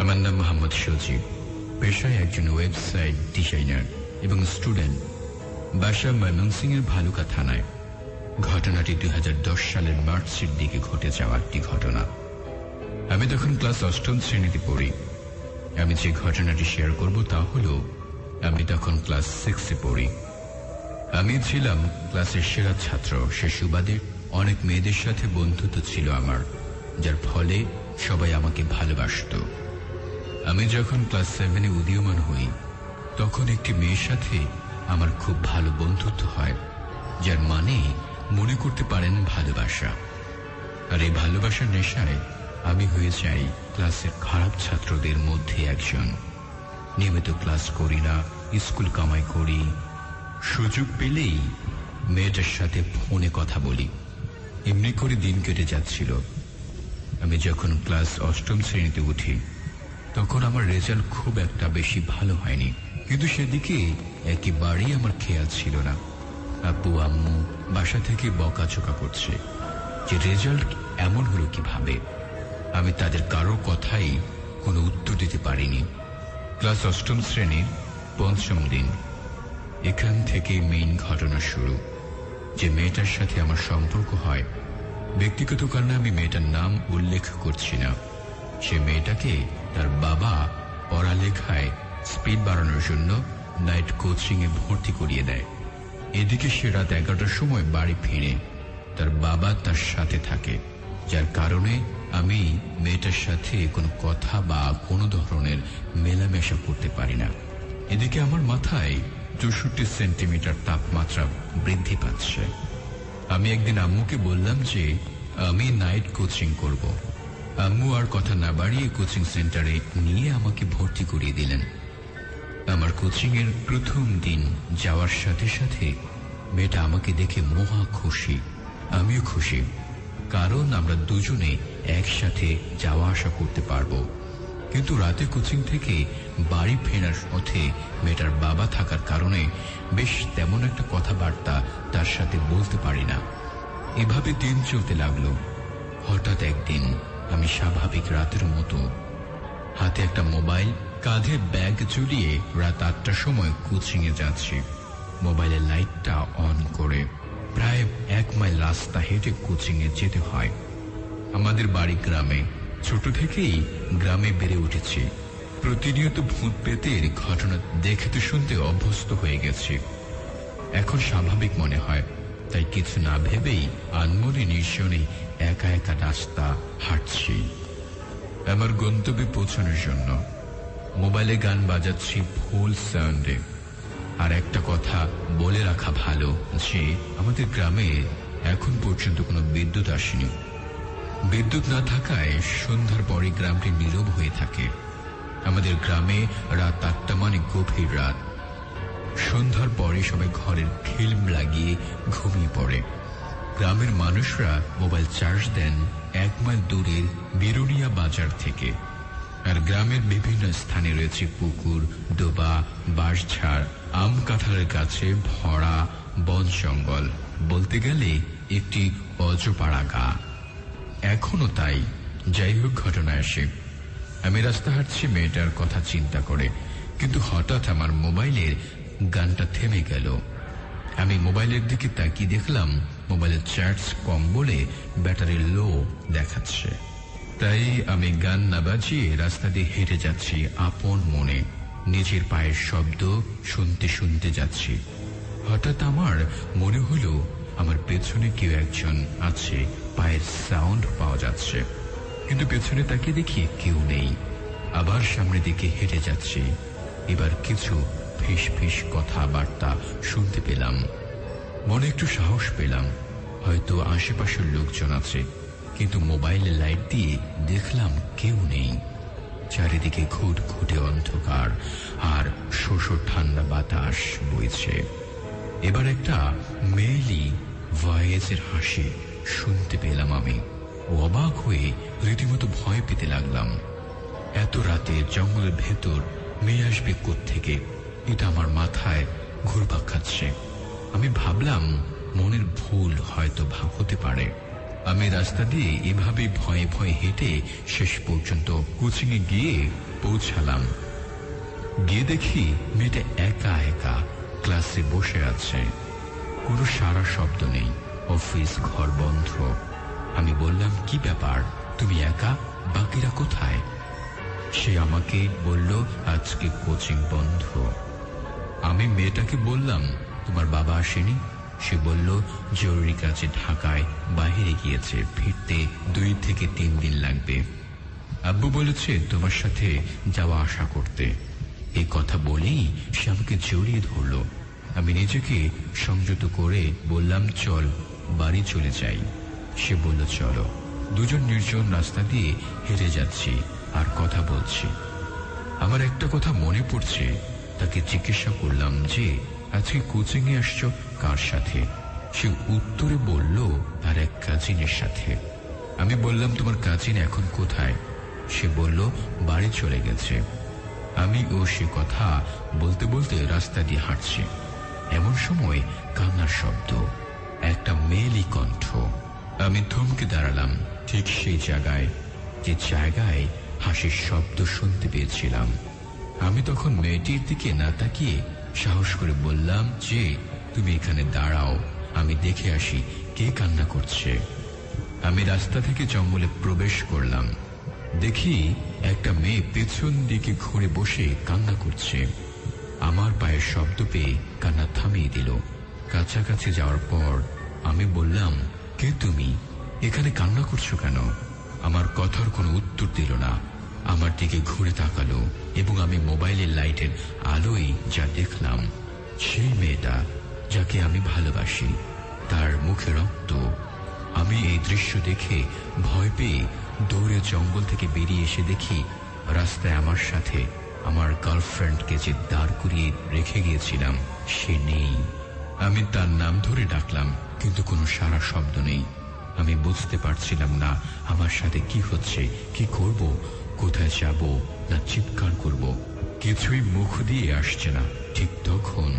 আমার নাম মোহাম্মদ সজীব পেশায় একজন ওয়েবসাইট ডিজাইনার এবং স্টুডেন্ট বাসা ময়মনসিংহের ভালুকা থানায়। ঘটনাটি দুই হাজার দশ সালের মার্চের দিকে ঘটে যাওয়া একটি ঘটনা। আমি তখন ক্লাস অষ্টম শ্রেণীতে পড়ি। আমি যে ঘটনাটি শেয়ার করব তা হল, আমি তখন ক্লাস সিক্সে পড়ি। আমি ছিলাম ক্লাসের সেরা ছাত্র, সে সুবাদে অনেক মেয়েদের সাথে বন্ধুত্ব ছিল আমার, যার ফলে সবাই আমাকে ভালোবাসত। আমি যখন ক্লাস সেভেনে উদীয়মান হই, তখন একটি মেয়ের সাথে আমার খুব ভালো বন্ধুত্ব হয়, যার মানে মনে করতে পারেন ভালোবাসা। আর এই ভালোবাসার নেশায় আমি হয়ে যাই ক্লাসের খারাপ ছাত্রদের মধ্যে একজন। নিয়মিত ক্লাস করি না, স্কুল কামাই করি। সুযোগ পেলেই মেয়েটার সাথে ফোনে কথা বলি। এমনি করে দিন কেটে যাচ্ছিল। আমি যখন ক্লাস অষ্টম শ্রেণীতে উঠি তখন আমার রেজাল্ট খুব একটা বেশি ভালো হয়নি। কিন্তু সেদিকে একেবারেই আমার খেয়াল ছিল না। আব্বু আম্মু বাসা থেকে বকাচোকা করছে। যে রেজাল্ট এমন হলো কীভাবে? আমি তাদের কারও কথাই কোনো উত্তর দিতে পারিনি। ক্লাস অষ্টম শ্রেণির পঞ্চম দিন। এখান থেকে মেইন ঘটনা শুরু। যে মেয়েটার সাথে আমার সম্পর্ক হয়, ব্যক্তিগত কারণে আমি মেয়েটার নাম উল্লেখ করছি না। সে মেয়েটাকে তার বাবা পড়ালেখায় স্পিড বাড়ানোর জন্য নাইট কোচিং এ ভর্তি করিয়ে দেয়। এদিকে সে রাত এগারোটার সময় বাড়ি ফিরে। তার বাবা তার সাথে থাকে। যার কারণে আমি মেয়েটার সাথে কোনো কথা বা কোনো ধরনের মেলামেশা করতে পারি না। এদিকে আমার মাথায় চৌষট্টি সেন্টিমিটার তাপমাত্রা বৃদ্ধি পাচ্ছে। আমি একদিন আম্মুকে বললাম যে, আমি নাইট কোচিং করব। আম্মু আর কথা না বাড়িয়ে কোচিং সেন্টারে নিয়ে আমাকে ভর্তি করিয়ে দিলেন। আমার কোচিং এর প্রথম দিন যাওয়ার সাথে সাথে মেয়েটা আমাকে দেখে মহা খুশি। আমিও খুশি, কারণ আমরা দুজনে একসাথে যাওয়া আসা করতে পারব। কিন্তু রাতে কোচিং থেকে বাড়ি ফেরার পথে মেয়েটার বাবা থাকার কারণে বেশ তেমন একটা কথাবার্তা তার সাথে বলতে পারি না। এভাবে দিন চলতে লাগল। হঠাৎ একদিন আমি স্বাভাবিক রাতের মতো হাতে একটা মোবাইল, কাঁধে ব্যাগ ঝুলিয়ে রাত আটটার সময় কোচিং এ যাচ্ছি। মোবাইলের লাইটটা অন করে প্রায় এক মাইল রাস্তা হেঁটে কোচিং এ যেতে হয়। আমাদের বাড়ি গ্রামে, ছোট থেকেই গ্রামে বেড়ে উঠেছি। প্রতিনিয়ত ভূত পেতের ঘটনা দেখতে শুনতে অভ্যস্ত হয়ে গেছি। এখন স্বাভাবিক মনে হয়, তাই কিছু না ভেবেই আনমনে নিঃসনে একা একা রাস্তা হাঁটছি। আমার গন্তব্যে পৌঁছানোর জন্য মোবাইলে গান বাজাচ্ছি ফুল সাউন্ডে। আর একটা কথা বলে রাখা ভালো যে, আমাদের গ্রামে এখন পর্যন্ত কোনো বিদ্যুৎ আসেনি। বিদ্যুৎ না থাকায় সন্ধ্যার পরে গ্রামটি নীরব হয়ে থাকে। আমাদের গ্রামে রাত আটটা মানে গভীর রাত। সন্ধ্যার পরে সবাই ঘরের ফিল্ম লাগিয়ে ঘুমিয়ে পড়ে। গ্রামের মানুষরা মোবাইল চার্জ দেন এক মাইল দূরের বিরুনিয়া বাজার থেকে। আর গ্রামের বিভিন্ন স্থানে রয়েছে পুকুর, ডোবা, বাঁশঝাড়, আম কাঁঠালের গাছে ভরা বন জঙ্গল, বলতে গেলে একটি অজপাড়া গা। এখনও তাই। যাই হোক, ঘটনা আসে আমি রাস্তা হাঁটছি, মেয়েটার কথা চিন্তা করে। কিন্তু হঠাৎ আমার মোবাইলের গানটা থেমে গেল। আমি মোবাইলের দিকে তাকিয়ে দেখলাম মোবাইলের চার্জ কম বলে ব্যাটারি লো দেখাচ্ছে। তাই আমি গান না বাজিয়ে রাস্তা দিয়ে হেঁটে যাচ্ছি আপন মনে। নিজের পায়ের শব্দ শুনতে শুনতে যাচ্ছি। হঠাৎ আমার মনে হলো আমার পেছনে কেউ একজন আছে, পায়ের সাউন্ড পাওয়া যাচ্ছে। কিন্তু পেছনে তাকিয়ে দেখি কেউ নেই। আবার সামনের দিকে হেঁটে যাচ্ছি। এবার কিছু ফিস ফিস কথাবার্তা শুনতে পেলাম। মনে একটু সাহস পেলাম। হয়তো আশেপাশের লোকজন আছে, কিন্তু মোবাইলে লাইট দিয়ে দেখলাম কেউ নেই। চারিদিকে ঘুট ঘুটে অন্ধকার, আর শোষ ঠান্ডা বাতাস বইছে। এবার একটা মেয়েলি ভয়েসের হাসি শুনতে পেলাম আমি। অবাক হয়ে রীতিমতো ভয় পেতে লাগলাম। এত রাতে জঙ্গলের ভেতর মেয়ে আসবে থেকে এটা আমার মাথায় ঘুরপাক খাচ্ছে। আমি ভাবলাম, মনের ভুল হয়তো হতে পারে। আমি রাস্তা দিয়ে এভাবে ভয়ে ভয়ে হেঁটে শেষ পর্যন্ত কোচিংয়ে গিয়ে পৌঁছালাম। গিয়ে দেখি মেয়েটা একা একা ক্লাসে বসে আছে। কোনো সারা শব্দ নেই, অফিস ঘর বন্ধ। আমি বললাম, কি ব্যাপার? তুমি একা? বাকিরা কোথায়? সে আমাকে বলল, আজকে কোচিং বন্ধ। আমি মেয়েটাকে বললাম তোমার বাবা আসেনি? সে বলল, জরুরি কাজে ঢাকায় বাইরে গিয়েছে, ফিরতে দুই থেকে তিন দিন লাগবে। আব্বু বলেছে তোমার সাথে যাওয়া আশা করতে। এই কথা বলেই সে আমাকে জড়িয়ে ধরল। আমি নিজেকে সংযত করে বললাম, চল, বাড়ি চলে যাই। সে বলল, চলো। দুজন নির্জন রাস্তা দিয়ে হেঁটে যাচ্ছি আর কথা বলছি। আমার একটা কথা মনে পড়ছে। তাকে জিজ্ঞাসা করলাম যে আজকে কোচিং এ আসছো? কার সাথে? সে উত্তরে বলল তার এক কাজিনের সাথে। আমি বললাম, তোমার কাজিন এখন কোথায়? সে বলল, বাড়ি চলে গেছে। আমি ও সে কথা বলতে বলতে রাস্তা দিয়ে হাঁটছি। এমন সময় কান্নার শব্দ, একটা মেয়েলি কণ্ঠ। আমি থমকে দাঁড়ালাম ঠিক সেই জায়গায়, যে জায়গায় হাসির শব্দ শুনতে পেয়েছিলাম। আমি তখন মেয়েটির দিকে না তাকিয়ে সাহস করে বললাম, যে, তুমি এখানে দাঁড়াও, আমি দেখে আসি কে কান্না করছে। আমি রাস্তা থেকে জঙ্গলে প্রবেশ করলাম। দেখি একটা মেয়ে পেছন দিকে ঘুরে বসে কান্না করছে। আমার পায়ের শব্দ পেয়ে কান্না থামিয়ে দিল। কাছাকাছি যাওয়ার পর আমি বললাম, কে তুমি? এখানে কান্না করছ কেন? আমার কথার কোনো উত্তর দিল না। আমার দিকে ঘুরে তাকালো এবং আমি মোবাইলের লাইটের আলোয় যা দেখলাম, সেই মেয়েটা যাকে আমি ভালোবাসি, তার মুখে রক্ত। আমি এই দৃশ্য দেখে ভয় পেয়ে দৌড়ে জঙ্গল থেকে বেরিয়ে এসে দেখি, রাস্তায় আমার সাথে আমার গার্লফ্রেন্ডকে যে দাঁড় করিয়ে রেখে গিয়েছিলাম, সে নেই। আমি তার নাম ধরে ডাকলাম, কিন্তু কোনো সারা শব্দ নেই। আমি বুঝতে পারছিলাম না আমার সাথে কি হচ্ছে, কি করব কোথায় যাব না চিৎকার করব? কিছুই মুখ দিয়ে আসছে না। ঠিক তখন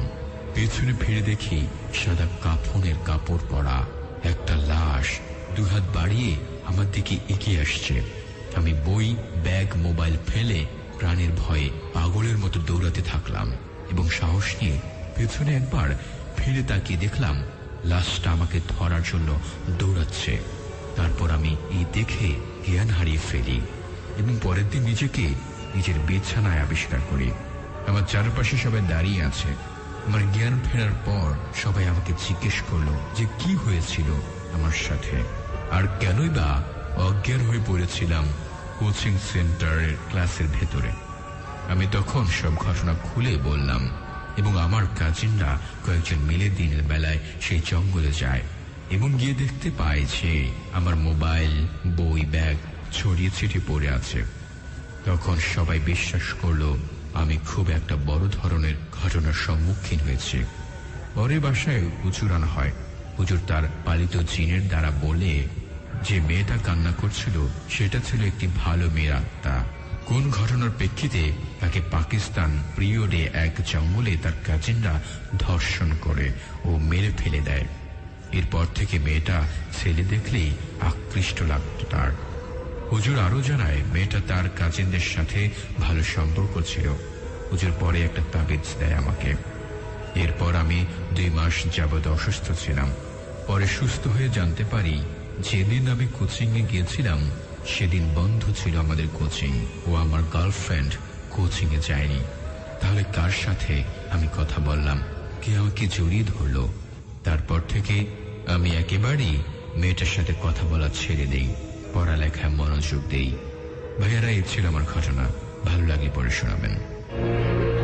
পেছনে ফিরে দেখি সাদা কাফনের কাপড় পরা একটা লাশ দুহাত বাড়িয়ে আমার দিকে এগিয়ে আসছে। আমি বই, ব্যাগ, মোবাইল ফেলে প্রাণের ভয়ে পাগলের মতো দৌড়াতে থাকলাম এবং সাহস নিয়ে পেছনে একবার ফিরে তাকিয়ে দেখলাম লাশটা আমাকে ধরার জন্য দৌড়াচ্ছে। তারপর আমি এই দেখে জ্ঞান হারিয়ে ফেলি। এবং পরের দিন নিজেকে নিজের বিছানায় আবিষ্কার করি। আমার চারপাশে সবাই দাঁড়িয়ে আছে। আমার জ্ঞান ফেরার পর সবাই আমাকে জিজ্ঞেস করল যে কি হয়েছিল আমার সাথে। আর কেনই বা অজ্ঞান হয়ে পড়েছিলাম কোচিং সেন্টারের ক্লাসের ভেতরে। আমি তখন সব ঘটনা খুলে বললাম এবং আমার কাজিনরা কয়েকজন মিলে দিনের বেলায় সেই জঙ্গলে যায় এবং গিয়ে দেখতে পায় যে আমার মোবাইল, বই ব্যাগ ছড়িয়ে ছিটিয়ে পড়ে আছে। তখন সবাই বিশ্বাস করল, আমি খুব একটা বড় ধরনের ঘটনার সম্মুখীন হয়েছি। পরে বাসায় আনা হয়। হুজুর তার পালিত জিনের দ্বারা বলে, যে মেয়েটা কান্না করছিল, সেটা ছিল একটি ভালো মেয়ের আত্মা। কোন ঘটনার প্রেক্ষিতে তাকে পাকিস্তান প্রিয়ডে এক জঙ্গলে তার কাজিনরা ধর্ষণ করে ও মেরে ফেলে দেয়। এরপর থেকে মেয়েটা ছেলে দেখলেই আকৃষ্ট লাগত তার। হুজুর আরও জানায়, মেয়েটা তার কাজিনদের সাথে ভালো সম্পর্ক ছিল। হুজুর পরে একটা তাবিজ দেয় আমাকে। এরপর আমি দুই মাস যাবৎ অসুস্থ ছিলাম। পরে সুস্থ হয়ে জানতে পারি, যেদিন আমি কোচিং এ গিয়েছিলাম, সেদিন বন্ধ ছিল আমাদের কোচিং ও আমার গার্লফ্রেন্ড কোচিং এ যায়নি। তাহলে কার সাথে আমি কথা বললাম? কে আমাকে জড়িয়ে ধরলো? তারপর থেকে আমি একেবারেই মেয়েটার সাথে কথা বলা ছেড়ে দেই। পড়ালেখায় মনোযোগ দেই। ভাইয়ারা এই ছিল আমার ঘটনা। ভালো লাগলে পড়ে শোনাবেন।